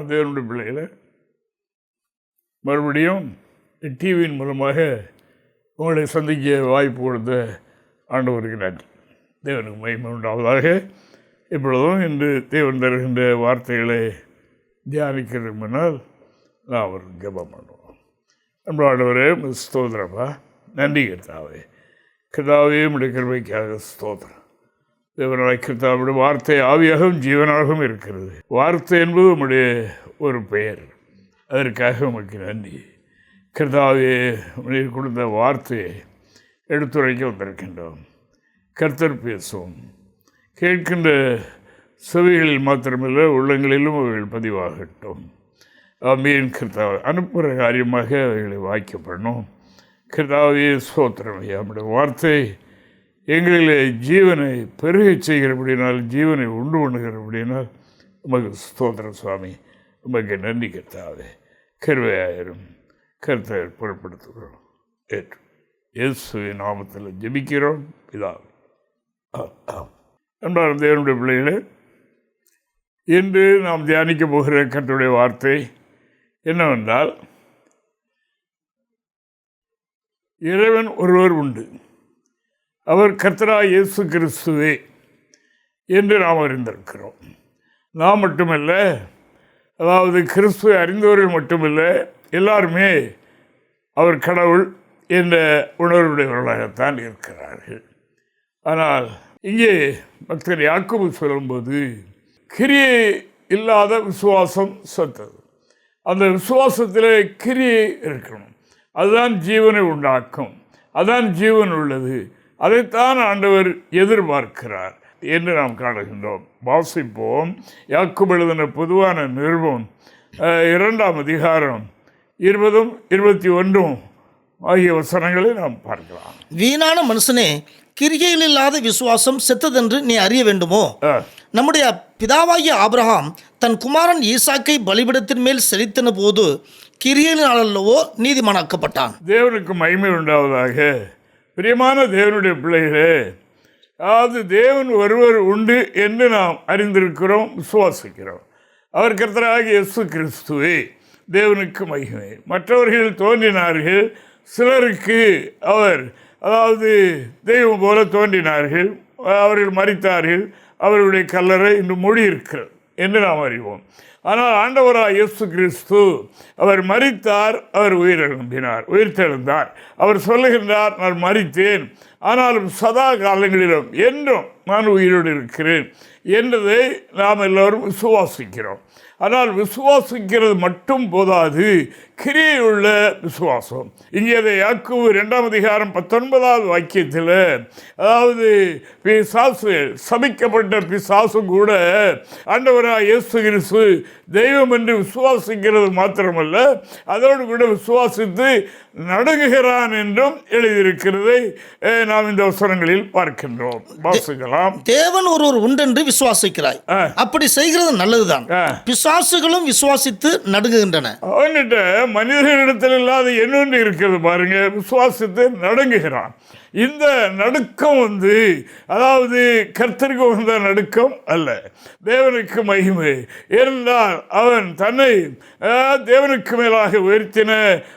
அன்பான தேவனுடைய பிள்ளைகளை. மறுபடியும் டிவியின் மூலமாக உங்களை சந்திக்க வாய்ப்பு கொடுத்த ஆண்டவருக்கு நன்றி தேவனுக்கு மகிமை உண்டாவதாக. இப்பொழுதும் இன்று தேவன் தருகின்ற வார்த்தைகளை தியானிக்கிறது முன்னால் நான் ஒரு ஜெபம் பண்ணுவோம். நம்மளோடவரே ஸ்தோத்திரப்பா நன்றி கர்த்தாவே. கதாவே உடைய ஸ்தோத்திரம். தேவனாய் வார்த்தை ஆவியாகவும் ஜீவனாகவும் இருக்கிறது. வார்த்தை என்பது உம்முடைய ஒரு பெயர். அதற்காக உமக்கு நன்றி. கர்த்தாவே கொடுத்த வார்த்தையை எடுத்துரைக்க வந்திருக்கின்றோம். கர்த்தர் பேசுவோம். கேட்கின்ற செவிகளில் மாத்திரமில்லை உள்ளங்களிலும் அவைகள் பதிவாகட்டும். அம்மீன் கிருத்தாவை அனுப்புகிற காரியமாக அவைகளை வாய்க்கப்படணும் கர்த்தாவே சோத்திரமையா நம்முடைய வார்த்தை எங்களிலே ஜீவனை பெருகச் செய்கிறபடினால் ஜீவனை உண்டு பண்ணுகிறபடினால் உமக்கு ஸ்தோத்திரம் சுவாமி. உமக்கு நன்றி கர்த்தாவே. கருவையாயிரும். கருத்தை பொருட்படுத்துகிறோம் ஏற்று. இயேசுவின் நாமத்தில் ஜெபிக்கிறோம். பிதாவே. அன்பான தேவனுடைய பிள்ளைகளே இன்று நாம் தியானிக்க போகிற கற்றுடைய வார்த்தை என்னவென்றால் இறைவன் ஒருவர் உண்டு. அவர் கர்த்தரா இயேசு கிறிஸ்துவே என்று நாம் அறிந்திருக்கிறோம். நாம் மட்டுமல்ல அதாவது கிறிஸ்துவை அறிந்தவர்கள் மட்டுமல்ல எல்லாருமே அவர் கடவுள் என்ற உணர்வுடையவர்களாகத்தான் இருக்கிறார்கள். ஆனால் இங்கே பக்தர் யாக்கோபு சொல்லும்போது கிரியை இல்லாத விசுவாசம் சொத்தது. அந்த விசுவாசத்தில் கிரியை இருக்கணும். அதுதான் ஜீவனை உண்டாக்கும். அதான் ஜீவன் உள்ளது. அதைத்தான் ஆண்டவர் எதிர்பார்க்கிறார் என்று நாம் காணுகின்றோம். வாசிப்போம். யாக்கும் எழுதின பொதுவான நிறுவம் இரண்டாம் அதிகாரம் இருபதும் இருபத்தி ஒன்றும் ஆகிய வசனங்களை நாம் பார்க்கலாம். வீணான மனுஷனே கிரிகையில் இல்லாத விசுவாசம் செத்ததென்று நீ அறிய வேண்டுமோ? நம்முடைய பிதாவாகிய ஆபிரகாம் தன் குமாரன் ஈசாக்கை பலிபிடத்தின் மேல் செலுத்தின போது கிரியலினாலல்லவோ நீதிமானாக்கப்பட்டான். தேவனுக்கு மகிமை உண்டாவதாக பிரியமான தேவனுடைய பிள்ளைகளே அதாவது தேவன் ஒருவர் உண்டு என்று நாம் அறிந்திருக்கிறோம் விசுவாசிக்கிறோம். அவர் கர்த்தராக இயேசு கிறிஸ்துவே தேவனுக்கு மகிமை. மற்றவர்கள் தோன்றினார்கள் சிலருக்கு அவர் அதாவது தெய்வம் போல தோன்றினார்கள் அவர்கள் மறித்தார்கள் அவர்களுடைய கல்லறை இன்று மொழி இருக்கிறது என்று நாம் அறிவோம். ஆனால் ஆண்டவராக இயேசு கிறிஸ்து அவர் மறித்தார் அவர் உயிரெழும்பினார் உயிர்த்தெழுந்தார். அவர் சொல்லுகின்றார் நான் மறித்தேன் ஆனாலும் சதா காலங்களிலும் என்றும் நான் உயிரோடு இருக்கிறேன் என்றதை நாம் எல்லோரும் விசுவாசிக்கிறோம். ஆனால் விசுவாசிக்கிறது மட்டும் போதாது. கிரியையுள்ள விசுவாசம். இங்கே அதை யாக்கோபு இரண்டாம் அதிகாரம் பத்தொன்பதாவது வாக்கியத்தில் அதாவது பிசாசு சபிக்கப்பட்ட பிசாசு கூட ஆண்டவராக இயேசு கிறிஸ்து தெய்வம் என்று விசுவாசிக்கிறது மாத்திரமல்ல அதோடு கூட விசுவாசித்து நடுங்குகிறான் என்றும் எழுதியிருக்கிறதை நாம் இந்த வசனங்களில் பார்க்கின்றோம். வாசிக்கலாம். தேவன் ஒருவர் உண்டென்று விசுவாசிக்கிறாய். அப்படி செய்கிறது நல்லதுதான். ஆ. பிசாசுகளும் விசுவாசித்து நடுங்குகின்றன. அவன்கிட்ட மனிதர்களிடத்தில் இல்லாத என்னொன்று இருக்கிறது பாருங்க. விசுவாசித்து நடுங்குகிறான். இந்த நடுக்கம் வந்து அதாவது கர்த்தருக்கு வந்த நடுக்கம் அல்ல. தேவனுக்கு மகிமை. இருந்தால் அவன் தன்னை தேவனுக்கு மேலாக உயர்த்தின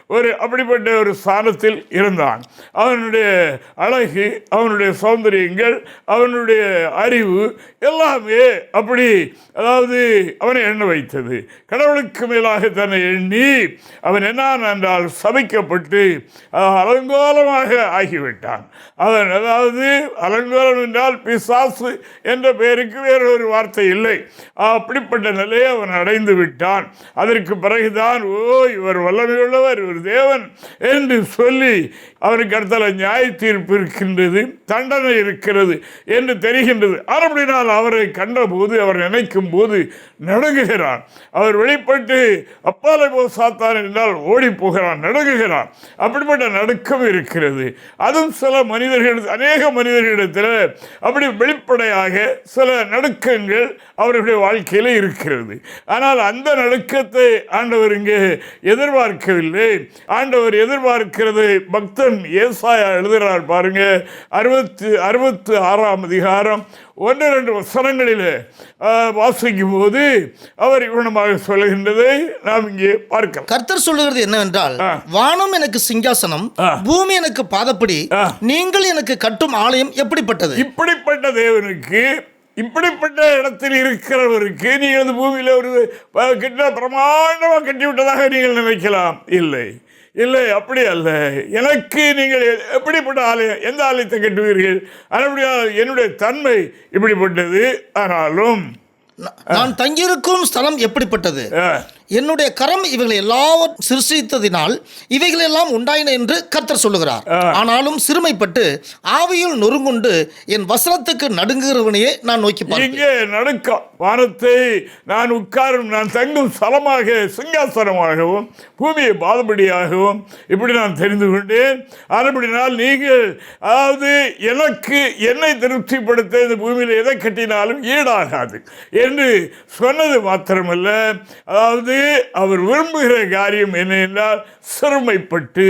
ஒரு அப்படிப்பட்ட ஒரு ஸ்தானத்தில் இருந்தான். அவனுடைய அழகு அவனுடைய சௌந்தரியங்கள் அவனுடைய அறிவு எல்லாமே அப்படி அதாவது அவனை எண்ண வைத்தது. கடவுளுக்கு மேலாக தன்னை எண்ணி அவன் என்னான் என்றால் சபிக்கப்பட்டு அலங்கோலமாக ஆகிவிட்டான். அவன் அதாவது அலங்கோலம் என்றால் பிசாசு என்ற பெயருக்கு வேறொரு வார்த்தை இல்லை. அப்படிப்பட்ட நிலையை அவன் அடைந்து விட்டான். அதற்கு பிறகுதான் ஓ இவர் வல்லமையுள்ளவர் இவர் தேவன் என்று சொல்லி அவனுக்கு அடுத்தால நியாய தீர்ப்பு இருக்கின்றது தண்டனை இருக்கிறது என்று தெரிகின்றது. அப்படினால் அவரை கண்டபோது அவர் நினைக்கும் போது நடுங்குகிறான். அவர் வெளிப்பட்டு அப்பாலை போ சாத்தான் என்றால் ஓடி போகிறான் நடுங்குகிறான். அப்படிப்பட்ட நடுக்கம் இருக்கிறது. அதுவும் சில மனிதர்கள் அநேக மனிதர்களிடத்தில் அப்படி வெளிப்படையாக சில நடுக்கங்கள் அவர்களுடைய வாழ்க்கையில் இருக்கிறது. ஆனால் அந்த நடுக்கத்தை ஆண்டவர் இங்கே எதிர்பார்க்கவில்லை. ஆண்டவர் எதிர்பார்க்கிறது பக்தன் ஏசாயா எழுதுகிறார் பாருங்க அறுபத்தி அறுபத்து ஆறாம் அதிகாரம் ஒன்று ரெண்டு வசனங்களில் வாசிக்கும் போது அவர் இவனமாக சொல்லுகின்றதை நாம் இங்கே பார்க்கலாம் கர்த்தர் சொல்லுகிறது என்னவென்றால். வானம் எனக்கு சிங்காசனம். பூமி எனக்கு பாதப்படி. நீங்கள் எனக்கு கட்டும் ஆலயம் எப்படிப்பட்டது இப்படிப்பட்ட தேவனுக்கு இப்படிப்பட்ட இடத்தில் இருக்கிறவருக்கு நீங்கள் இந்த பூமியில் ஒரு கிட்ட பிரமாண்டமாக கட்டிவிட்டதாக நீங்கள் நினைக்கலாம் இல்லை இல்லை அப்படி அல்ல. எனக்கு நீங்கள் எப்படிப்பட்ட ஆலயம் எந்த ஆலயத்தை கட்டுவீர்கள்? அதுபடியால் என்னுடைய தன்மை இப்படிப்பட்டது. ஆனாலும் நான் தங்கியிருக்கும் ஸ்தலம் எப்படிப்பட்டது? என்னுடைய கரம் இவைகளை எல்லாம் சிருஷ்டித்ததினால் இவைகள் எல்லாம் உண்டாயின என்று கர்த்தர் சொல்லுகிறார். ஆனாலும் சிறுமைப்பட்டு ஆவியில் நொறுங்குண்டு என் வசனத்துக்கு நடுங்குகிறவனையே நான் நோக்கி இங்கே நடுக்கம் வானத்தை நான் உட்காரும் நான் தங்கும் ஸ்தலமாக சிங்காசனமாகவும் பூமியை பாதபடியாகவும் இப்படி நான் தெரிந்து கொண்டேன். அதுபடினால் நீங்கள் அதாவது எனக்கு என்னை திருப்திப்படுத்த இந்த பூமியில் எதை கட்டினாலும் ஈடாகாது என்று சொன்னது மாத்திரமல்ல. அதாவது அவர் விரும்புகிற காரியம் என்ன என்றால் சிறுமைப்பட்டு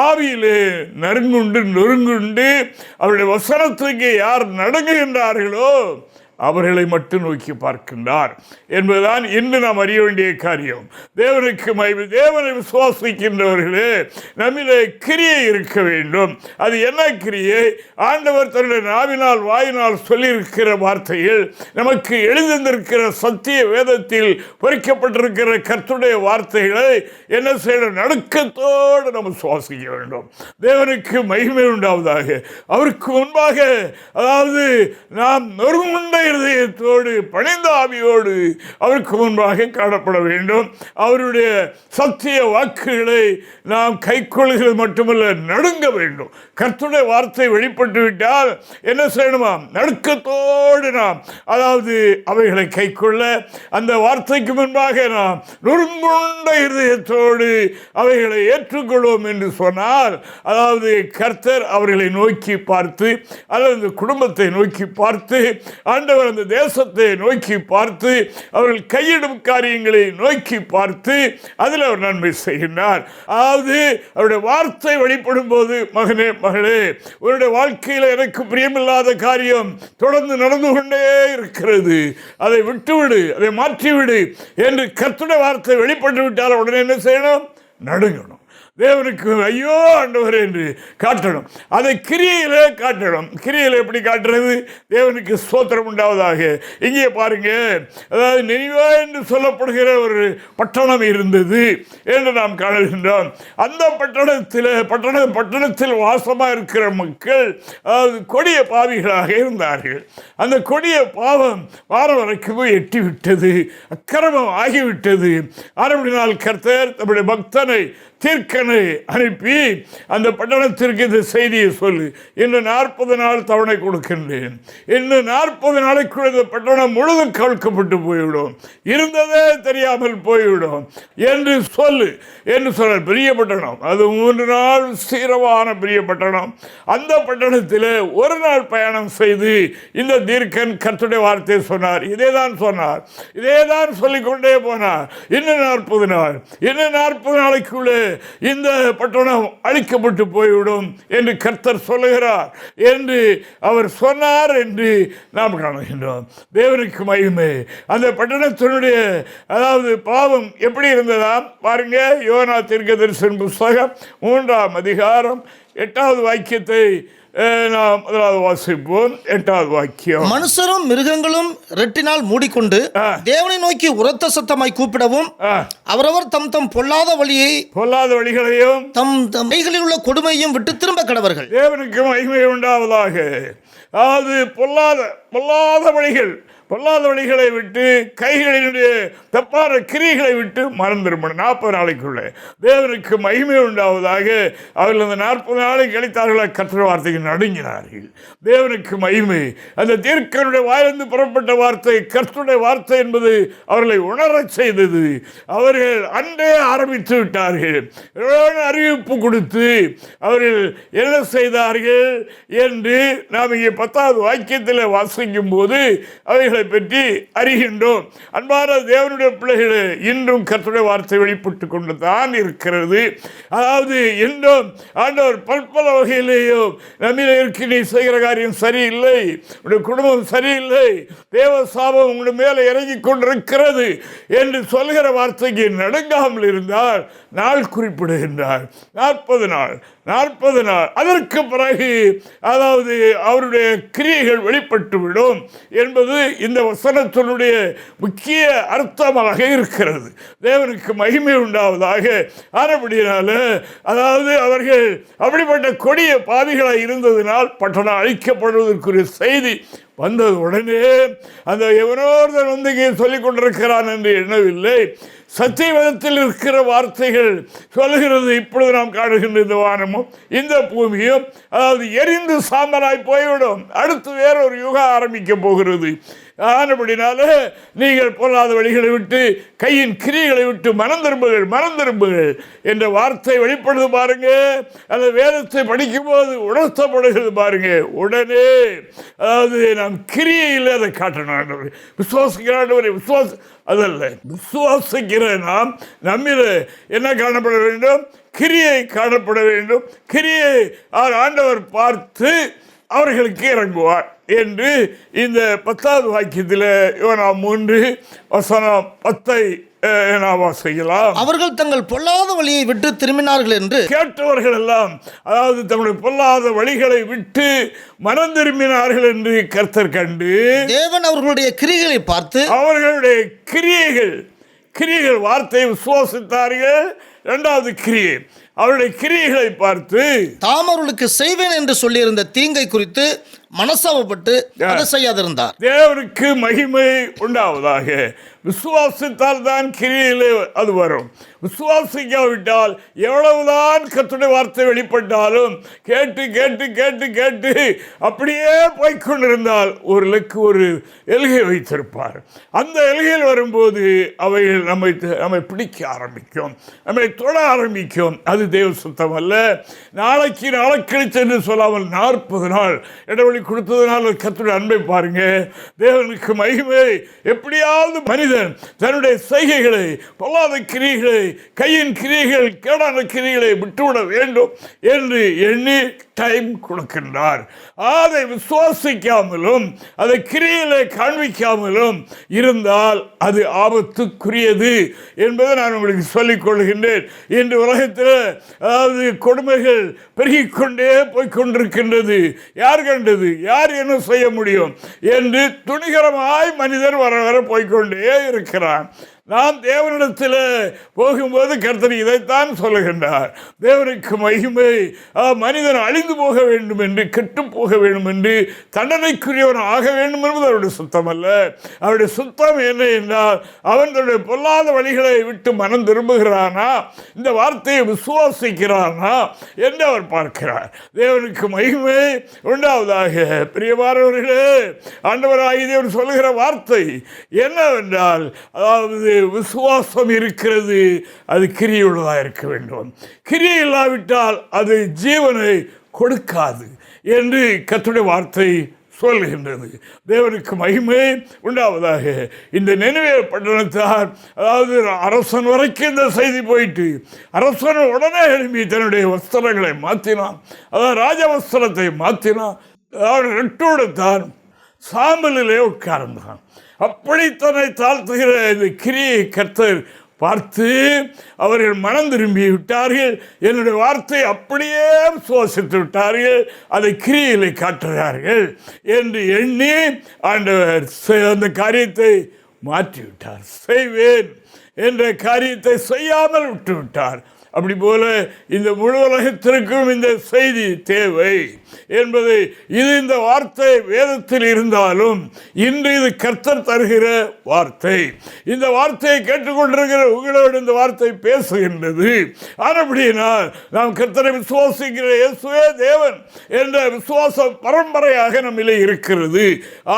ஆவியிலே நறுங்குண்டு நொறுங்குண்டு அவருடைய வசனத்துக்கு யார் நடுங்குகின்றார்களோ அவர்களை மட்டும் நோக்கி பார்க்கின்றார் என்பதுதான் இன்று நாம் அறிய வேண்டிய காரியம். தேவனுக்கு மகிமை தேவனை விசுவாசிக்கின்றவர்களே நம்மிலே கிரியை இருக்க வேண்டும். அது என்ன கிரியை? ஆண்டவர் தன்னுடைய நாவினால் வாயினால் சொல்லியிருக்கிற வார்த்தையில் நமக்கு எழுந்திருக்கிற சத்திய வேதத்தில் பொறிக்கப்பட்டிருக்கிற கர்த்துடைய வார்த்தைகளை என்ன செய்யணும்? நடுக்கத்தோடு நம்ம சுவாசிக்க வேண்டும். தேவனுக்கு மகிமை உண்டாவதாக. அவருக்கு முன்பாக அதாவது நாம் நொறுங்குண்ட இருதயத்தோடு பணிந்த ஆவியோடு அவருக்கு முன்பாக காணப்பட வேண்டும். அவருடைய சத்திய வாக்குகளை நாம் கைக்கொள்கிறது மட்டுமல்ல நடுங்க வேண்டும். கர்த்துடைய வார்த்தை வெளிப்பட்டு விட்டால் என்ன செய்யணுமா? நடுக்கத்தோடு நாம் அதாவது அவைகளை கைக்கொள்ள அந்த வார்த்தைக்கு முன்பாக நாம் நொறுங்குண்ட இருதயத்தோடு அவைகளை ஏற்றுக்கொள்வோம் என்று சொன்னால் அதாவது கர்த்தர் அவர்களை நோக்கி பார்த்து அல்லது குடும்பத்தை நோக்கி பார்த்து ஆண்டவர் அந்த தேசத்தை நோக்கி பார்த்து அவர்கள் கையிடும் காரியங்களை நோக்கி பார்த்து அதில் அவர் நன்மை செய்கின்றார். அதாவது அவருடைய வார்த்தை வெளிப்படும் போது மகனே மகளே உன்னுடைய வாழ்க்கையில் எனக்கு பிரியமில்லாத காரியம் தொடர்ந்து நடந்து கொண்டே இருக்கிறது. அதை விட்டுவிடு அதை மாற்றிவிடு என்று கர்த்தருடைய வார்த்தை வெளிப்பட்டு விட்டால் உடனே என்ன செய்யணும்? நடுங்கணும். தேவனுக்கு ஐயோ ஆண்டவர் என்று காட்டணும். அதை கிரியையிலே காட்டணும். கிரியையில் எப்படி காட்டுறது? தேவனுக்கு சோத்திரம் உண்டாவதாக. இங்கே பாருங்க அதாவது நினைவா என்று சொல்லப்படுகிற ஒரு பட்டணம் இருந்தது என்று நாம் காணுகின்றோம். அந்த பட்டணத்தில் பட்டண பட்டணத்தில் வாசமாக இருக்கிற மக்கள் அதாவது கொடிய பாவிகளாக இருந்தார்கள். அந்த கொடிய பாவம் வார வரைக்கும் எட்டிவிட்டது எட்டி விட்டது அக்கிரமம் ஆகிவிட்டது. ஆரம்பினால் கர்த்தர் தம்முடைய பக்தனை தீர்க்கனை அனுப்பி அந்த பட்டணத்திற்கு இந்த செய்தியை சொல்லு. இன்னும் நாற்பது நாள் தவணை கொடுக்கின்றேன். இன்னும் நாற்பது நாளைக்குள் இந்த பட்டணம் முழுதும் கவிழ்க்கப்பட்டு போய்விடும். இருந்ததே தெரியாமல் போய்விடும். என்று சொல்லு. என்று சொல்ற பெரிய பட்டணம். அது மூன்று நாள் சீரவான பெரிய பட்டணம். அந்த பட்டணத்தில் ஒரு நாள் பயணம் செய்து இந்த தீர்க்கன் கத்துடைய வார்த்தை சொன்னார். இதே தான் சொன்னார். இதே தான் சொல்லிக்கொண்டே போனார். இன்னும் நாற்பது நாள். இன்னும் நாற்பது நாளைக்குள்ளே இந்த பட்டணம் அழிக்கப்பட்டு போய்விடும் என்று கர்த்தர் சொல்லுகிறார் என்று அவர் சொன்னார் என்று நாம் காணுகின்றோம். தேவனுக்கு மகிமை. அந்த பட்டணத்தினுடைய அதாவது பாவம் எப்படி இருந்ததாம்? பாருங்க யோனா தீர்க்கதரிசன் புஸ்தகம் மூன்றாம் அதிகாரம் எட்டாவது வாக்கியத்தை நாம் முதலாவது வாசிப்போம் எட்டாவது வாக்கியம். மனுஷரும் மிருகங்களும் ரெட்டினால் மூடிக்கொண்டு. தேவனை நோக்கி உரத்த சத்தமாய் கூப்பிடவும் அவரவர் தம் தம் பொல்லாத வழியை பொல்லாத வழிகளையும் தம் தம் கைகளில் உள்ள கொடுமையும் விட்டு திரும்ப கடவர்கள். தேவனுக்கு மகிமை உண்டாவதாக. அதாவது பொல்லாத பொல்லாத வழிகள். பொல்லாத வழிகளை விட்டு கைகளினுடைய தப்பான கிரிகளை விட்டு மறந்துருமன நாற்பது நாளைக்குள்ளே. தேவனுக்கு மகிமை உண்டாவதாக அவர்கள் அந்த நாற்பது நாளை கழித்தார்களா? கற்ற வார்த்தைக்கு நடுங்கினார்கள். தேவனுக்கு மகிமை. அந்த தீர்க்கனுடைய வாயிலிருந்து புறப்பட்ட வார்த்தை கற்றுடைய வார்த்தை என்பது அவர்களை உணரச் செய்தது. அவர்கள் அன்றே ஆரம்பித்து விட்டார்கள். அறிவிப்பு கொடுத்து அவர்கள் என்ன செய்தார்கள் என்று நாம் இங்கே பத்தாவது வாக்கியத்தில் வாசிக்கும் போது அவைகள் செய்திகளை பற்றி அறிகின்றோம். அன்பான தேவனுடைய பிள்ளைகளை இன்றும் கர்த்தருடைய வார்த்தை வெளிப்பட்டு கொண்டு தான் இருக்கிறது. அதாவது இன்றும் ஆண்டவர் பல்பல வகையிலேயோ நம்மில் இருக்கு நீ செய்கிற காரியம் சரியில்லை உடைய குடும்பம் சரியில்லை தேவ சாபம் உங்களுடைய மேலே இறங்கி கொண்டிருக்கிறது என்று சொல்கிற வார்த்தைக்கு நடுங்காமல் இருந்தால் நாள் குறிப்பிடுகின்றார். நாற்பது நாள் நாற்பது நாள். அதற்கு பிறகு அதாவது அவருடைய கிரியைகள் வெளிப்பட்டுவிடும் என்பது இந்த வசனத்தினுடைய முக்கிய அர்த்தமாக இருக்கிறது. தேவனுக்கு மகிமை உண்டாவதாக ஆனபடியினால அதாவது அவர்கள் அப்படிப்பட்ட கொடிய பாவிகளாக இருந்ததினால் பட்டணம் அழிக்கப்படுவதற்குரிய செய்தி வந்தது உடனே அந்த எவனோர்தன் வந்து இங்கே சொல்லிக் கொண்டிருக்கிறான் என்று எண்ணவில்லை. சத்தியவதத்தில் இருக்கிற வார்த்தைகள் சொல்லுகிறது இப்பொழுது நாம் காணுகின்ற இந்த வானமும் இந்த பூமியும் அதாவது எரிந்து சாம்பலாய் போய்விடும். அடுத்து வேறொரு யுகம் ஆரம்பிக்க போகிறது. ஆனபடினால நீங்கள் பொல்லாத வழிகளை விட்டு கையின் கிரிகளை விட்டு மனம் திரும்புகள் மனம் திரும்புகள் என்ற வார்த்தை வெளிப்படுது பாருங்க. அந்த வேதத்தை படிக்கும்போது உணர்த்தப்படுகிறது பாருங்க. உடனே அதாவது நாம் கிரியையில் அதை காட்டணும். விசுவாசிக்கிறாண்டவரை விசுவாச அதல்ல. விசுவாசிக்கிற நாம். நம்மில் என்ன காணப்பட வேண்டும்? கிரியை காணப்பட வேண்டும். கிரியை ஆண்டவர் பார்த்து அவர்களுக்கு இறங்குவார் என்று இந்த பத்தாவது வாக்கியத்தில் யோனா மூன்று வசனம் பத்தை நாம் வாசிக்கலாம் அவர்கள் தங்கள் பொல்லாத வழியை விட்டு திரும்பினார்கள் என்று கேட்டவர்கள் எல்லாம் அதாவது தங்களுடைய பொல்லாத வழிகளை விட்டு மனம் திரும்பினார்கள் என்று கர்த்தர் கண்டு தேவன் அவர்களுடைய கிரிகளை பார்த்து அவர்களுடைய கிரியைகள் கிரியைகள் வார்த்தையை விசுவாசித்தார்கள். இரண்டாவது கிரியை அவருடைய கிரியைகளை பார்த்து தாம் அவர்களுக்கு செய்வேன் என்று சொல்லியிருந்த தீங்கை குறித்து மனசாவப்பட்டு அதை செய்யாதிருந்தார். தேவனுக்கு மகிமை உண்டாவதாக. விசுவாசித்தால் தான் கிரியிலே அது வரும். விசுவாசிக்காவிட்டால் எவ்வளவுதான் கத்துடைய வார்த்தை வெளிப்பட்டாலும் கேட்டு கேட்டு கேட்டு கேட்டு அப்படியே போய்க்கொண்டிருந்தால் ஒரு லக்கு ஒரு எல்கை வைத்திருப்பார். அந்த எல்கையில் வரும்போது அவைகள் நம்மை நம்மை பிடிக்க ஆரம்பிக்கும். நம்மை தொட ஆரம்பிக்கும். அது தேவ சுத்தம் அல்ல நாளைக்கு நாளைக்கழிச்சு என்று சொல்லாமல் நாற்பது நாள். இடைவெளி கொடுத்ததுனால கத்துடைய அன்பை பாருங்க. தேவனுக்கு மகிமை. எப்படியாவது மனிதன் தன்னுடைய செய்கைகளை பொல்லாத கிரியைகளை கையின் கிரியைகள் கேடான கிரியைகளை விட்டுவிட வேண்டும் என்று எண்ணி டைம் கொடுக்கின்றார். அதை விசுவாசிக்காமலும் அதை கிரியிலே காண்பிக்காமலும் இருந்தால் அது ஆபத்துக்குரியது என்பதை நான் உங்களுக்கு சொல்லிக் கொள்கின்றேன். இன்று உலகத்தில் அதாவது கொடுமைகள் பெருகிக்கொண்டே கொண்டே யார் கண்டது? யார் என்ன செய்ய முடியும்? என்று துணிகரமாய் மனிதர் வர வர போய்க்கொண்டே இருக்கிறான். நாம் தேவனிடத்தில் போகும்போது கர்த்தர் இதைத்தான் சொல்லுகின்றார். தேவனுக்கு மகிமை. மனிதன் அழிந்து போக வேண்டும் என்று கெட்டு போக வேண்டும் என்று தண்டனைக்குரியவன் ஆக வேண்டும் என்பது அவருடைய சுத்தம் அல்ல அவருடைய சுத்தம் என்ன என்றால் அவன் தன்னுடைய பொல்லாத வழிகளை விட்டு மனம் திரும்புகிறானா? இந்த வார்த்தையை விசுவாசிக்கிறானா என்று அவர் பார்க்கிறார். தேவனுக்கு மகிமை. உண்டாவதாக பிரியமானவர்களே ஆண்டவராகி தேவன் சொல்லுகிற வார்த்தை என்னவென்றால் அதாவது விசுவாசம் இருக்கிறது. அது கிரியுள்ளதாக இருக்க வேண்டும். கிரியை இல்லாவிட்டால் அது ஜீவனை கொடுக்காது என்று கத்துடைய வார்த்தை சொல்கின்றது தேவனுக்கு மகிமை உண்டாவதாக. இந்த நினைவே பட்டணத்தார் அதாவது அரசன் வரைக்கும் இந்த செய்தி போயிட்டு அரசன் உடனே எழுப்பி தன்னுடைய வஸ்திரங்களை மாற்றினான் அதாவது ராஜ வஸ்திரத்தை மாற்றினான் அதாவது ரெட்டோடுத்தான் சாம்பலிலே உட்கார்ந்தான். அப்படி தன்னை தாழ்த்துகிற இந்த கிரியை கர்த்தர் பார்த்து அவர்கள் மனம் திரும்பி விட்டார்கள். என்னுடைய வார்த்தை அப்படியே சுவாசித்து விட்டார்கள். அதை கிரியிலே காட்டுகிறார்கள் என்று எண்ணி ஆண்டவர் அந்த காரியத்தை மாற்றிவிட்டார். செய்வேன் என்ற காரியத்தை செய்யாமல் விட்டு விட்டார் அப்படி போல இந்த முழு உலகத்திற்கும் இந்த செய்தி தேவை. என்பது இது இந்த வார்த்தை வேதத்தில் இருந்தாலும் இன்று இது கர்த்தர் தருகிற வார்த்தை. இந்த வார்த்தையை கேட்டுக்கொண்டிருக்கிற உங்களோடு இந்த வார்த்தை பேசுகின்றது. அப்படினால் நாம் கர்த்தரை விசுவாசிக்கிற இயேசுவே தேவன் என்ற விசுவாசம் பரம்பரையாக நம்மிலே இருக்கிறது.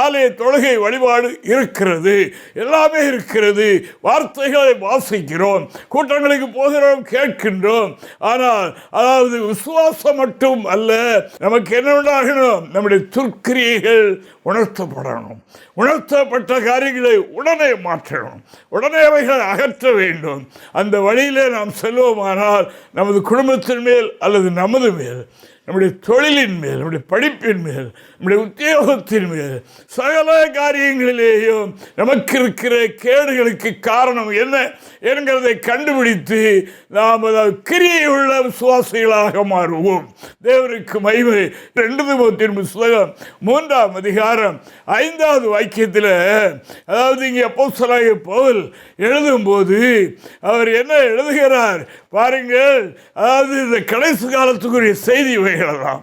ஆலய தொழுகை வழிபாடு இருக்கிறது. எல்லாமே இருக்கிறது. வார்த்தைகளை வாசிக்கிறோம். கூட்டங்களுக்கு போகிறோம் கேட்கின்றோம். ஆனால் அதாவது விசுவாசம் மட்டும் அல்ல நமக்கு நமக்கு என்ன உண்டாகணும்? நம்முடைய துர்க்கிரியைகள் உணர்த்தப்படணும். உணர்த்தப்பட்ட காரியங்களை உடனே மாற்றணும். உடனே அவைகளை அகற்ற வேண்டும். அந்த வழியிலே நாம் செல்வோமானால் நமது குடும்பத்தின் மேல் அல்லது நமது மேல் நம்முடைய தொழிலின் மேல் நம்முடைய படிப்பின் மேல் நம்முடைய உத்தியோகத்தின் மீது சகல காரியங்களிலேயும் நமக்கு இருக்கிற கேடுகளுக்கு காரணம் என்ன என்கிறதை கண்டுபிடித்து நாம் கிரியை உள்ள விசுவாசிகளாக மாறுவோம். தேவனுக்கு மகிமை. ரெண்டு திமுத்தின் புஸ்தகம் மூன்றாம் அதிகாரம் ஐந்தாவது வாக்கியத்தில் அதாவது இங்கே அப்போஸ்தலனாகிய பவுல் எழுதும்போது அவர் என்ன எழுதுகிறார்? பாருங்கள் அதாவது இந்த கடைசி காலத்துக்குரிய செய்தி வகைகள் இவைகளெல்லாம்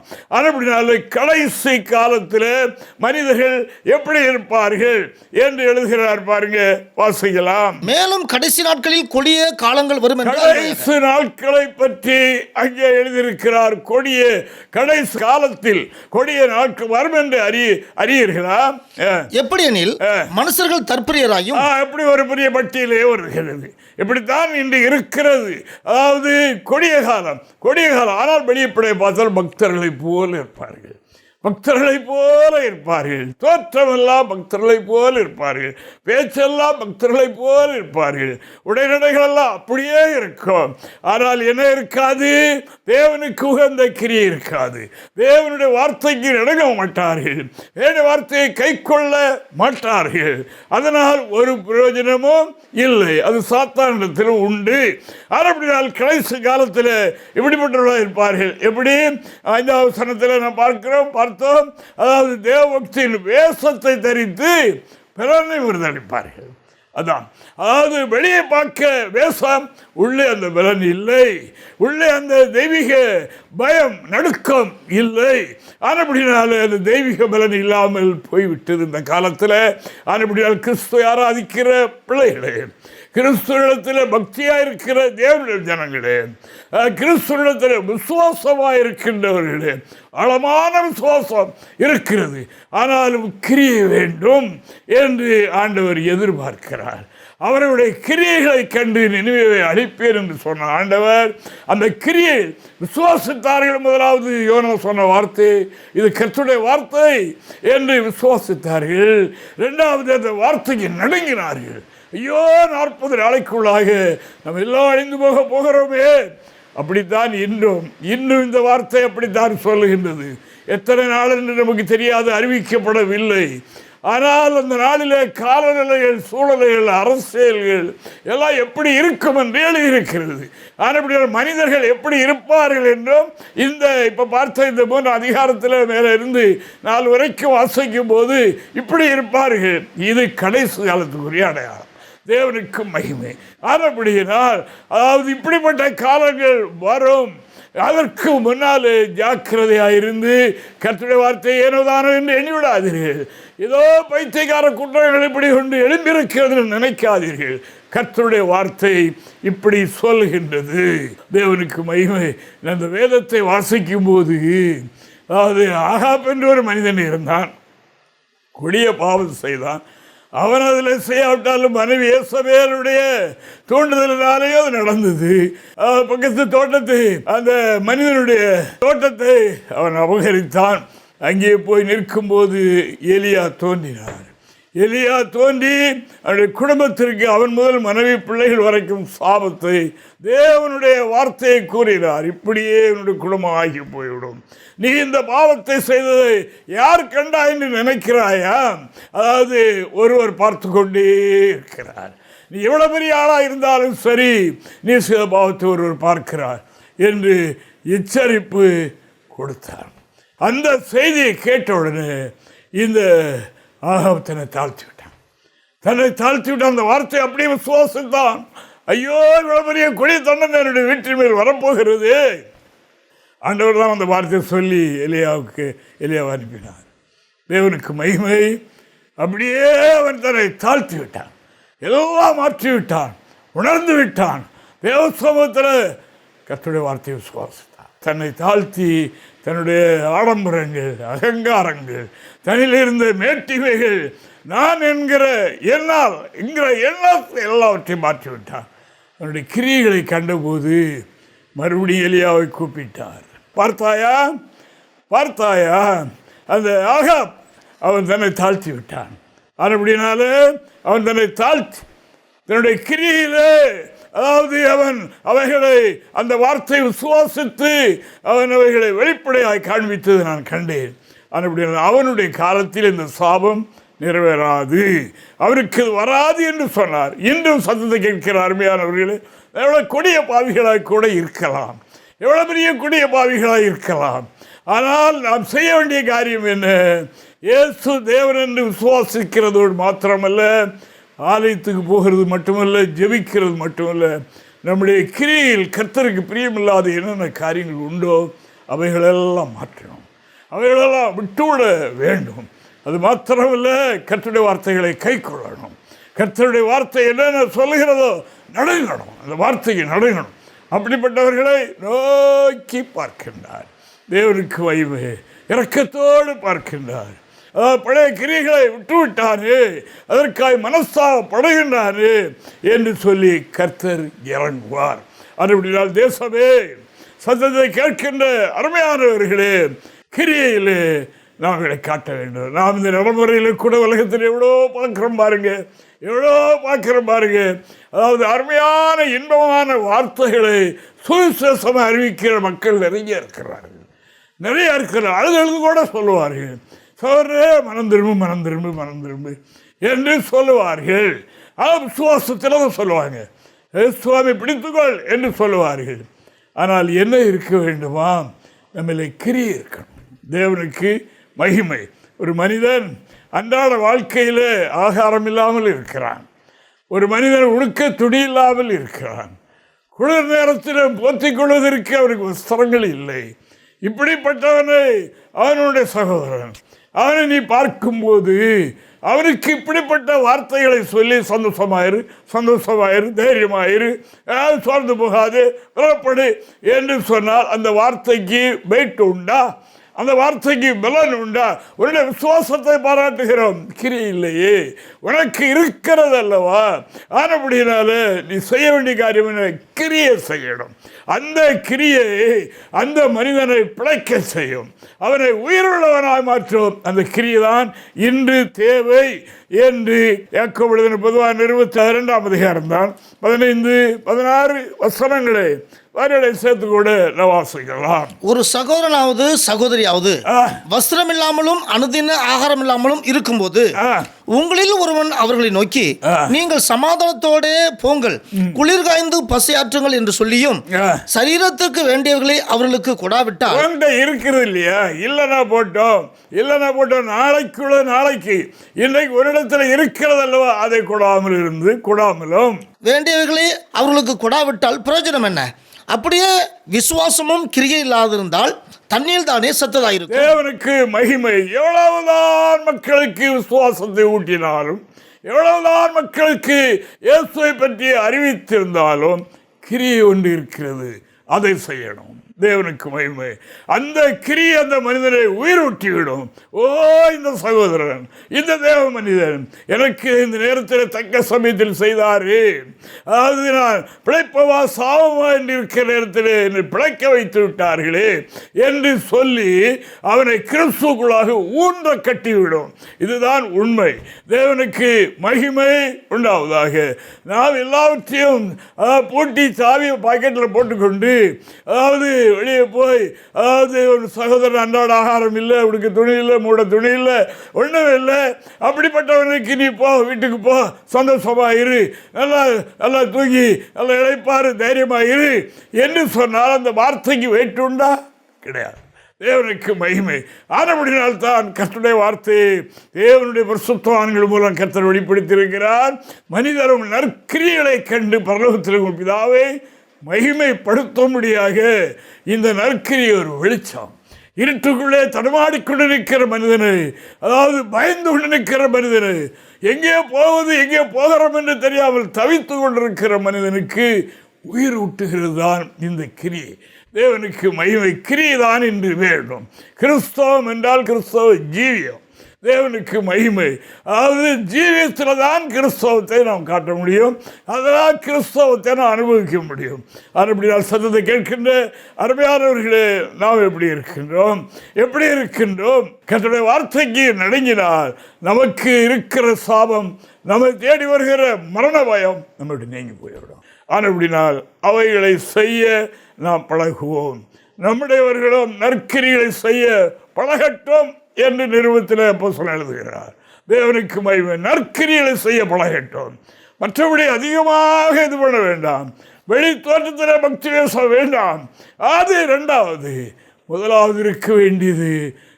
அப்படினால கடைசி காலத்தில் மனிதர்கள் எப்படி இருப்பார்கள் என்று எழுதுகிறார் பாருங்க வாசிக்கலாம். மேலும் கடைசி நாட்களில் கொடிய காலங்கள் வரும் கடைசி நாட்களை பற்றி அங்கே எழுதியிருக்கிறார். கொடிய கடைசி காலத்தில் கொடிய நாட்கள் வரும் என்று அறிய அறியீர்களா? ஆ. எப்படியெனில் மனுஷர்கள் தற்பரியராயும் எப்படி ஒரு பெரிய பட்டியலே வருகிறது? இப்படித்தான் இன்று இருக்கிறது. அதாவது கொடிய காலம் கொடிய காலம். ஆனால் வெளியப்படைய பார்த்தால் பக்தர்களைப் போல இருப்பார்கள். பக்தர்களைப் போல இருப்பார்கள். தோற்றமெல்லாம் பக்தர்களைப் போல இருப்பார்கள். பேச்செல்லாம் பக்தர்களைப் போல இருப்பார்கள். உடைநடைகளெல்லாம் அப்படியே இருக்கும். ஆனால் என்ன இருக்காது? தேவனுக்கு உகந்த கிரியை இருக்காது. தேவனுடைய வார்த்தைக்கு நடங்க மாட்டார்கள். தேவனுடைய வார்த்தையை கை கொள்ள மாட்டார்கள். அதனால் ஒரு பிரயோஜனமும் இல்லை. அது சாத்தானிடத்தில் உண்டு. ஆனால் அப்படினால் கடைசி காலத்தில் இப்படிப்பட்டவர்களாக இருப்பார்கள். எப்படி? ஐந்தாவது சனத்தில் நான் பார்க்கிறோம் அர்த்தம் அதாவது தேவபக்தியின் வேஷத்தை தரித்து பிறனை விருதளிப்பார்கள் அதான். அதாவது வெளியே பார்க்க வேஷம் உள்ளே அந்த பலன் இல்லை. உள்ளே அந்த தெய்வீக பயம் நடுக்கம் இல்லை. ஆனப்படினால அந்த தெய்வீக பலன் இல்லாமல் போய்விட்டது இந்த காலத்தில். ஆனப்படினால் கிறிஸ்துவை ஆராதிக்கிற பிள்ளைகளே கிறிஸ்துவத்தில் பக்தியாக இருக்கிற தேவனுடைய ஜனங்களே கிறிஸ்துவத்தில் விசுவாசமாக இருக்கின்றவர்களே ஆழமான விசுவாசம் இருக்கிறது. ஆனாலும் கிரியை வேண்டும் என்று ஆண்டவர் எதிர்பார்க்கிறார். அவருடைய கிரியைகளை கண்டு நினைவை அழிப்பேன் என்று சொன்ன ஆண்டவர் அந்த கிரியை விசுவாசித்தார்கள் முதலாவது யோனா சொன்ன வார்த்தை. இது கற்றுடைய வார்த்தை என்று விசுவாசித்தார்கள். இரண்டாவது அந்த வார்த்தைக்கு நடுங்கினார்கள். ஐயோ நாற்பது நாளைக்குள்ளாக நம்ம எல்லாம் அழிந்து போக போகிறோமே. அப்படித்தான் இன்றும் இன்னும் இந்த வார்த்தை அப்படித்தான் சொல்லுகின்றது. எத்தனை நாள் என்று நமக்கு தெரியாது அறிவிக்கப்படவில்லை. ஆனால் அந்த நாளிலே காலநிலைகள் சூழல்கள் அரசியல்கள் எல்லாம் எப்படி இருக்கும் என்று எழுதியிருக்கிறது. ஆனால் மனிதர்கள் எப்படி இருப்பார்கள் என்றும் இந்த இப்போ பார்த்த இந்த மூன்று அதிகாரத்தில் மேலே இருந்து நாலு வரைக்கும் வாசிக்கும் போது இப்படி இருப்பார்கள். இது கடைசி காலத்துக்குரிய அடையாளம். தேவனுக்கு மகிமை. ஆனப்படியினால் அதாவது இப்படிப்பட்ட காலங்கள் வரும். அதற்கு முன்னாலே ஜாக்கிரதையாக இருந்து கற்றுடைய வார்த்தை ஏனோதானோ என்று எண்ணிவிடாதீர்கள். ஏதோ பைத்தியக்கார குற்றங்கள் இப்படி கொண்டு எழும்பியிருக்கிறது என்று நினைக்காதீர்கள். கர்த்தருடைய வார்த்தை இப்படி சொல்கின்றது. தேவனுக்கு மகிமை. அந்த வேதத்தை வாசிக்கும் போது அதாவது ஆகாப் என்று ஒரு மனிதன் இருந்தான். கொடிய பாவம் செய்தான். அவன் அதில் செய்யாவிட்டாலும் மனைவி இயேசபேலுடைய தூண்டுதலினாலேயே அது நடந்தது. பக்கத்து தோட்டத்தை அந்த மனிதனுடைய தோட்டத்தை அவன் அபகரித்தான். அங்கே போய் நிற்கும்போது எலியா தோன்றினார். எலியா தோன்றி அவனுடைய குடும்பத்திற்கு அவன் முதல் மனைவி பிள்ளைகள் வரைக்கும் சாபத்தை தேவனுடைய வார்த்தையை கூறினார். இப்படியே என்னுடைய குடும்பம் ஆகி போய்விடும். நீ இந்த பாவத்தை செய்ததை யார் கண்டா என்று நினைக்கிறாயா? அதாவது ஒருவர் பார்த்து கொண்டே இருக்கிறார். நீ எவ்வளோ பெரிய ஆளாக இருந்தாலும் சரி நீ செய்த பாவத்தை ஒருவர் பார்க்கிறார் என்று எச்சரிப்பு கொடுத்தார். அந்த செய்தியை கேட்ட உடனே இந்த ஆகாப் தன்னை தாழ்த்தி விட்டான். தன்னை தாழ்த்தி விட்டான் அந்த வார்த்தை அப்படியே விசுவாசித்தான் ஐயோ இவ்வளோ பெரிய கொடி தண்டனை என்னுடைய வீட்டின் மேல் வரப்போகிறது. ஆண்டவர் தான் அந்த வார்த்தையை சொல்லி எலியாவுக்கு எலியாவை அனுப்பினார். தேவனுக்கு மகிமை. அப்படியே அவன் தன்னை தாழ்த்தி விட்டான் எல்லாம் மாற்றி விட்டான் உணர்ந்து விட்டான். தேவ சமூகத்தில் கத்துடைய வார்த்தையை விசுவாசித்தான். தன்னை தாழ்த்தி தன்னுடைய ஆடம்பரங்கள் அகங்காரங்கள் தன்னில் மேட்டிமைகள் நான் என்கிற என்னால் என்கிற எண்ணத்தை எல்லாவற்றையும் மாற்றி விட்டான் அவனுடைய கிரியைகளை கண்டபோது மறுபடியும் எலியாவை கூப்பிட்டார். பார்த்தாயா? பார்த்தாயா? அந்த ஆகா அவன் தன்னை தாழ்த்தி விட்டான். அப்படினாலே அவன் தன்னை தாழ்த்தி தன்னுடைய கிரியிலே அதாவது அவன் அவைகளை அந்த வார்த்தை விசுவாசித்து அவன் அவைகளை வெளிப்படையாக காண்பித்தது நான் கண்டேன். அப்படினால் அவனுடைய காலத்தில் இந்த சாபம் நிறைவேறாது. அவருக்கு வராது என்று சொன்னார். இன்றும் சத்தத்தை கேட்கிற அருமையானவர்களே எவ்வளோ கொடிய பாவிகளாக கூட இருக்கலாம். எவ்வளோ பெரிய கொடிய பாவிகளாக இருக்கலாம். ஆனால் நாம் செய்ய வேண்டிய காரியம் என்ன? இயேசு தேவன் என்று விசுவாசிக்கிறதோடு மாத்திரமல்ல ஆலயத்துக்கு போகிறது மட்டுமல்ல ஜெபிக்கிறது மட்டுமல்ல. நம்முடைய கிரியில் கர்த்தருக்கு பிரியமில்லாத என்னென்ன காரியங்கள் உண்டோ அவைகளெல்லாம் மாற்றணும். அவைகளெல்லாம் விட்டுவிட வேண்டும். அது மாத்திரமல்ல கர்த்தருடைய வார்த்தைகளை கை கொள்ளணும். கர்த்தருடைய வார்த்தை என்னென்ன சொல்லுகிறதோ நடுங்கணும். அந்த வார்த்தையை நடுங்கணும். அப்படிப்பட்டவர்களை நோக்கி பார்க்கின்றார். தேவனுக்கு வைவு இரக்கத்தோடு பார்க்கின்றார். அதாவது பழைய கிரிகளை விட்டுவிட்டாரு அதற்காய் மனஸ்தாபப்படுகின்றாரு என்று சொல்லி கர்த்தர் இறங்குவார். அப்படினால் தேசமே சத்தத்தை கேட்கின்ற அருமையானவர்களே கிரியையிலே நாங்களை காட்ட வேண்டும். நாம் இந்த நடைமுறையில் கூட உலகத்தில் எவ்வளோ பார்க்குறோம் பாருங்கள் எவ்வளோ பார்க்குறோம் பாருங்கள் அதாவது அருமையான இன்பமான வார்த்தைகளை சுவிசேஷமாக அறிவிக்கிற மக்கள் நிறைய இருக்கிறார்கள். நிறைய இருக்கிறார் அதுகளுக்கு கூட சொல்லுவார்கள். சோரே மனம் திரும்பு மனம் திரும்பு மனம் திரும்பு என்று சொல்லுவார்கள். ஆனால் விசுவாசத்தில் சொல்லுவாங்க. சுவாமி பிடித்துக்கொள் என்று சொல்லுவார்கள். ஆனால் என்ன இருக்க வேண்டுமா? நம்மளை கிரி இருக்கணும். தேவனுக்கு மகிமை. ஒரு மனிதன் அன்றாட வாழ்க்கையில் ஆகாரம் இல்லாமல் இருக்கிறான். ஒரு மனிதன் உடுக்க துணி இல்லாமல் இருக்கிறான். குளிர் நேரத்தில் போத்திக் கொள்வதற்கு அவருக்கு வஸ்திரங்கள் இல்லை. இப்படிப்பட்டவனை அவனுடைய சகோதரன் அவனை நீ பார்க்கும்போது அவனுக்கு இப்படிப்பட்ட வார்த்தைகளை சொல்லி சந்தோஷமாயிரு சந்தோஷமாயிரு தைரியமாயிரு. ஏதாவது சோர்ந்து போகாது புறப்படு என்று சொன்னால் அந்த வார்த்தைக்கு வெயிட் உண்டா? அந்த வார்த்தைக்கு பலன் உண்டா? உன்னுடைய விசுவாசத்தை பாராட்டுகிறோம். கிரி இல்லையே. உனக்கு இருக்கிறது அல்லவா ஆனப்படினால நீ செய்ய வேண்டிய காரியம் கிரியை செய்யணும். அந்த கிரியை அந்த மனிதனை பிழைக்க செய்யும். அவனை உயிருள்ளவனாய் மாற்றும். அந்த கிரியை தான் இன்று தேவை என்று ஏக்கப்படுதல் பொதுவாக நிறுவத்தி இரண்டாம் அதிகாரம் தான். பதினைந்து பதினாறு வசனங்களை. வரையடை சேர்த்து கூட வாசிக்கலாம். ஒரு சகோதரனாவது சகோதரியாவது. வஸ்திரம் இல்லாமலும் அனுதின ஆகாரம் இல்லாமலும் இருக்கும்போது உங்களில் ஒருவன் அவர்களை நோக்கி. நீங்கள் சமாதானத்தோடே போங்கள். குளிர் காய்ந்து பசியாற்றுங்கள் என்று சொல்லியும். சரீரத்துக்கு வேண்டியவர்களை அவர்களுக்கு கொடாவிட்டால் இருக்கிறது இல்லையா? இல்லைனா போட்டோம். இல்லைனா போட்டோம். நாளைக்குள்ள நாளைக்கு. இன்றைக்கு ஒரு இடத்துல இருக்கிறது அல்லவா? அதை கொடாமல் இருந்து கொடாமலும். வேண்டியவர்களை அவர்களுக்கு கொடாவிட்டால் பிரயோஜனம் என்ன? அப்படியே விசுவாசமும் கிரியை இல்லாதிருந்தால் தண்ணீர் தானே சத்ததாயிருக்கும் தேவனுக்கு மகிமை. எவ்வளவுதான் மக்களுக்கு விசுவாசத்தை ஊட்டினாலும் எவ்வளவுதான் மக்களுக்கு இயேசுவை பற்றி அறிவித்திருந்தாலும் கிரியை ஒன்று இருக்கிறது. அதை செய்யணும். தேவனுக்கு மகிமை. அந்த கிரியை அந்த மனிதனை உயிரூட்டிவிடும். ஓ இந்த சகோதரன் இந்த தேவ மனிதன் எனக்கு இந்த நேரத்தில் தக்க சமயத்தில் செய்தாரே. அதாவது நான் பிழைப்பவா சாவமா என்று இருக்கிற நேரத்தில் என்னை பிழைக்க வைத்து விட்டார்களே என்று சொல்லி அவனை கிறிஸ்துக்குள்ளாக ஊன்ற கட்டிவிடும். இதுதான் உண்மை. தேவனுக்கு மகிமை உண்டாவதாக. நாம் எல்லாவற்றையும் பூட்டி சாவியை பாக்கெட்டில் போட்டுக்கொண்டு அதாவது வெளியே போய் அதாவது ஒரு சகோதரன் அன்றாட ஆகாரம் இல்லை அவனுக்கு துணி இல்லை மூட துணி இல்லை ஒன்றும் இல்லை. அப்படிப்பட்டவனுக்கு நீ போ வீட்டுக்கு போ சந்தோஷமாக இரு. நல்லா நல்லா தூங்கி நல்லா இழைப்பாரு தைரியமாக இரு. என்று சொன்னால் அந்த வார்த்தைக்கு வெயிட் உண்டா? கிடையாது. தேவனுக்கு மகிமை. ஆனபடினால்தான் கர்த்தருடைய வார்த்தை தேவனுடைய பிரசுத்தவான்கள் மூலம் கர்த்தர் வெளிப்படுத்தியிருக்கிறார். மனிதரும் நற்கிரிகளை கண்டு பரலோகத்தில் பிதாவே பிதாவை மகிமைப்படுத்தும்படியாக இந்த நற்கிரிய ஒரு வெளிச்சம். இருட்டுக்குள்ளே தடுமாடிக்கொண்டிருக்கிற மனிதனை அதாவது பயந்து கொண்டிருக்கிற மனிதனை எங்கே போவது எங்கே போகிறோம் என்று தெரியாமல் தவித்து கொண்டிருக்கிற மனிதனுக்கு உயிர் ஊட்டுகிறது தான் இந்த கிரியை தேவனுக்கு மகிமை கிரியை தான் என்று வேண்டும். கிறிஸ்தவம் என்றால் கிறிஸ்தவ ஜீவியம். தேவனுக்கு மகிமை. அதாவது ஜீவியத்தில் தான் கிறிஸ்தவத்தை நாம் காட்ட முடியும். அதனால் கிறிஸ்தவத்தை நாம் அனுபவிக்க முடியும். அப்படி நான் சத்தத்தை கேட்கின்ற அருமையானவர்களே நாம் எப்படி இருக்கின்றோம்? எப்படி இருக்கின்றோம்? கத்தனுடைய வார்த்தைக்கு நடுங்கினால் நமக்கு இருக்கிற சாபம் நம்மை தேடி வருகிற மரண பயம் நம்மளுடைய நீங்கி போய்விடும். ஆனப்படினால் அவைகளை செய்ய நாம் பழகுவோம். நம்முடையவர்களும் நற்கிரிகளை செய்ய பழகட்டும். என்று நிறுவத்தில் அப்போ சொல்ல எழுதுகிறார். தேவனுக்கு மகிமை நற்கிரிகளை செய்ய பழகட்டும். மற்றபடி அதிகமாக இது பண்ண வேண்டாம். வெளி தோற்றத்தில் பக்தி பேச வேண்டாம். அது ரெண்டாவது முதலாவது இருக்க வேண்டியது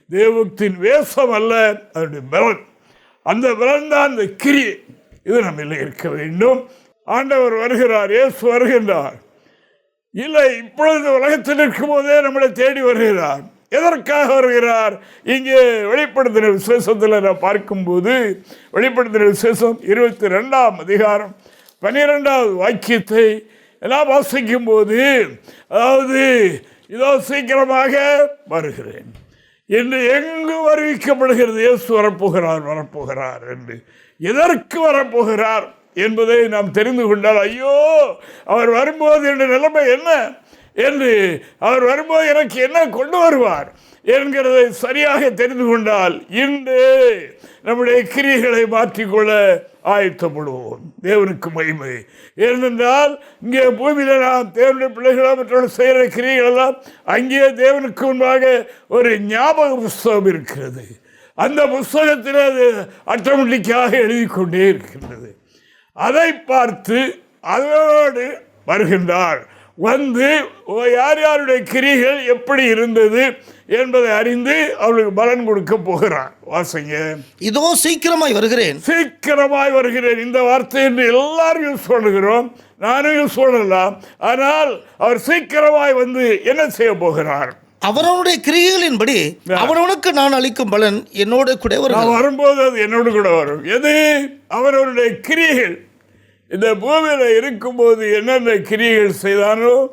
தேவத்தின் வேஷம் அல்ல அதனுடைய பலன். அந்த பலன் தான் அந்த கிரி. இது நம்மில் இருக்க வேண்டும். ஆண்டவர் வருகிறார் இயேசு வருகின்றார். இல்லை இப்பொழுது உலகத்தில் இருக்கும் போதே நம்மளை தேடி வருகிறார். எதற்காக வருகிறார்? இங்கே வெளிப்படுத்தின விசேஷத்தில் நான் பார்க்கும்போது வெளிப்படுத்தின விசேஷம் இருபத்தி ரெண்டாம் அதிகாரம் பன்னிரெண்டாவது வாக்கியத்தை எல்லாம் வாசிக்கும் போது அதாவது இதோ சீக்கிரமாக வருகிறேன். என்று எங்கு அறிவிக்கப்படுகிறது இயேசு வரப்போகிறார் வரப்போகிறார் என்று. எதற்கு வரப்போகிறார் என்பதை நாம் தெரிந்து கொண்டால் ஐயோ அவர் வரும்போது என்ற நிலைமை என்ன? என்று அவர் வரும்போது எனக்கு என்ன கொண்டு வருவார் என்கிறதை சரியாக தெரிந்து கொண்டால் இன்று நம்முடைய கிரியைகளை மாற்றிக்கொள்ள ஆயத்தப்படுவோம். தேவனுக்கு மகிமை. ஏனென்றால் இங்கே பூமியில் நாம் தேவனுடைய பிள்ளைகளாக மற்றவர்கள் செய்கிற கிரியைகளெல்லாம் அங்கே தேவனுக்கு முன்பாக ஒரு ஞாபக புஸ்தகம் இருக்கிறது. அந்த புஸ்தகத்தில் அது ஆட்டோமேட்டிக்காக எழுதி கொண்டே இருக்கின்றது. அதை பார்த்து அதோடு வருகின்றார். வந்து யார் யாருடைய கிரிகள் எப்படி இருந்தது என்பதை அறிந்து அவளுக்கு பலன் கொடுக்க போகிறார் வாசிங்க. இதோ சீக்கிரமாய் வருகிறேன். சீக்கிரமாய் வருகிறேன். இந்த வார்த்தை என்று எல்லாரும் பண்ணுகிறோம் நானும் பண்ணலாம் ஆனால் அவர் சீக்கிரமாய் வந்து என்ன செய்ய போகிறார்? அவரவனுடைய கிரியைகளின்படி அவனவனுக்கு நான் அளிக்கும் பலன் என்னோட கூட நான் வரும்போது அது என்னோடு கூட வரும். எது? அவரவருடைய கிரியைகள். இந்த பூமியில் இருக்கும்போது என்னென்ன கிரியைகள் செய்தானோ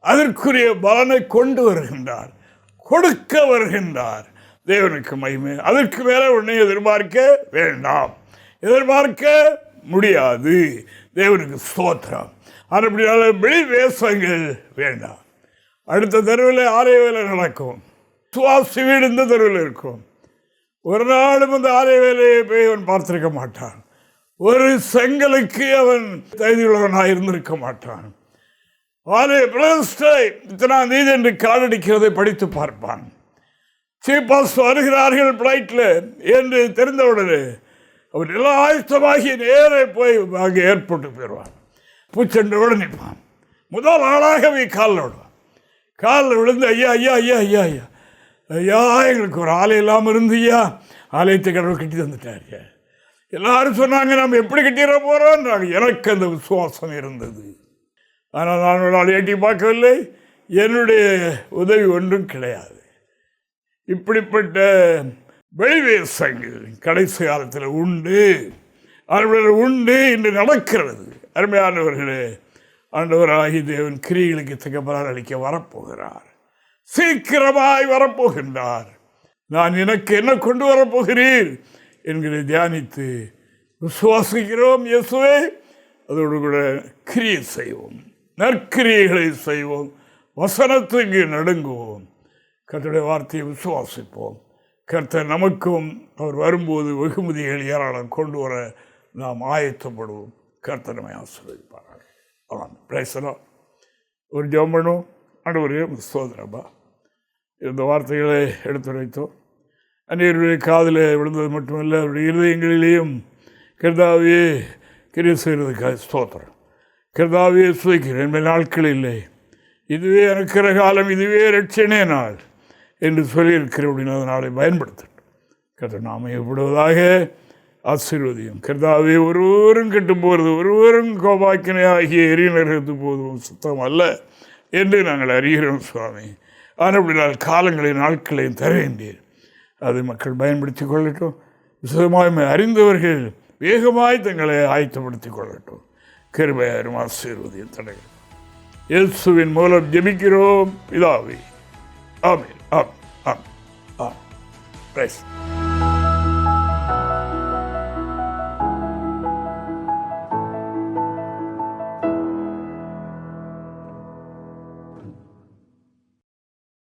அதற்குரிய பலனை கொண்டு வருகின்றார் கொடுக்க வருகின்றார். தேவனுக்கு மகிமை. அதற்கு மேலே உன்னை எதிர்பார்க்க வேண்டாம். எதிர்பார்க்க முடியாது. தேவனுக்கு ஸ்தோத்திரம். அப்படினால வெளி வேஷங்கள் வேண்டாம். அடுத்த தெருவில் ஆலய வேலை நடக்கும். சுவாசி வீடு இந்த தெருவில் இருக்கும். ஒரு நாளும் அந்த ஆலய வேலையை போய் அவன் பார்த்துருக்க மாட்டான். ஒரு செங்கலுக்கு அவன் தகுதியுள்ளவனாக இருந்திருக்க மாட்டான். ஆலய பிரதிஷ்டை இத்தனாம் தேதி என்று காலடிக்கிறதை படித்து பார்ப்பான். சீப்பாஸ் வருகிறார்கள் பிளைட்டில் என்று தெரிந்தவுடனே அவன் எல்லாம் ஆயத்தமாகி நேரே போய் அங்கே ஏற்பட்டு போயிடுவான். பூச்செண்டோடு நிற்பான் முதல் ஆளாகவே காலில் விடுவான் காலில் விழுந்து ஐயா ஐயா ஐயா ஐயா ஐயா ஐயா எங்களுக்கு ஒரு ஆலை இல்லாமல் இருந்து ஐயா. ஆலயத்தை கடவுள் கட்டி தந்துட்டாரு எல்லாரும் சொன்னாங்க நம்ம எப்படி கட்டிட போகிறோன்றாங்க எனக்கு அந்த விசுவாசம் இருந்தது. ஆனால் நான் ஒரு நாள் எட்டி பார்க்கவில்லை. என்னுடைய உதவி ஒன்றும் கிடையாது. இப்படிப்பட்ட வெளிவேசங்கள் கடைசி காலத்தில் உண்டு. அவர்கள் உண்டு இன்று நடக்கிறது. அருமையானவர்களே ஆண்டவராகி தேவன் கிரிகளுக்கு தக்க அளிக்க வரப்போகிறார். சீக்கிரமாய் வரப்போகின்றார். நான் எனக்கு என்ன கொண்டு வரப்போகிறேன் என்கிறதை தியானித்து விசுவாசிக்கிறோம் இயேசுவே. அதோடு கூட கிரியை செய்வோம். நற்கிரியைகளை செய்வோம். வசனத்துக்கு நடுங்குவோம். கர்த்தருடைய வார்த்தையை விசுவாசிப்போம். கர்த்தர் நமக்கும் அவர் வரும்போது வெகுமதிகள் ஏராளம் கொண்டு வர நாம் ஆயத்தப்படுவோம். கர்த்தனமை நம்மை ஆமாம் பேசலாம் ஒரு ஜெபம் பண்ணுவோம். ஆண்டவரே சோதரப்பா இந்த வார்த்தைகளை எடுத்துரைத்தோம். அந்நியருடைய காதில் விழுந்தது மட்டுமல்ல அவருடைய இருதயங்களிலேயும் கிருதாவே கிரிய செய்கிறதுக்காக ஸ்தோத்திரம். கிருதாவே சுவைக்கிறேன் என் நாட்கள் இல்லை. இதுவே இருக்கிற காலம் இதுவே ரட்சணே நாள் என்று சொல்லியிருக்கிற அப்படின்னு நாளை பயன்படுத்தணும் கதை நாம் எவ்வளவுதாக ஆசீர்வதியும். கர்த்தாவே ஒருவரும் கெட்டு போகிறது ஒருவரும் கோபாக்கினை ஆகிய எரியனர்களுக்கு போதும் சுத்தம் அல்ல என்று நாங்கள் அறிகிறோம் சுவாமி. ஆனால் அப்படி நான் காலங்களை நாட்களையும் தர வேண்டியது. அதை மக்கள் பயன்படுத்தி கொள்ளட்டும். விசதமாய் அறிந்தவர்கள் வேகமாய் தங்களை ஆயத்தப்படுத்திக் கொள்ளட்டும். கிருபையாரும் ஆசீர்வதியும் தடைகள். இயேசுவின் மூலம் ஜெபிக்கிறோம். பிதாவே ஆமென் ஆம் ஆம் ஆம் ரைட்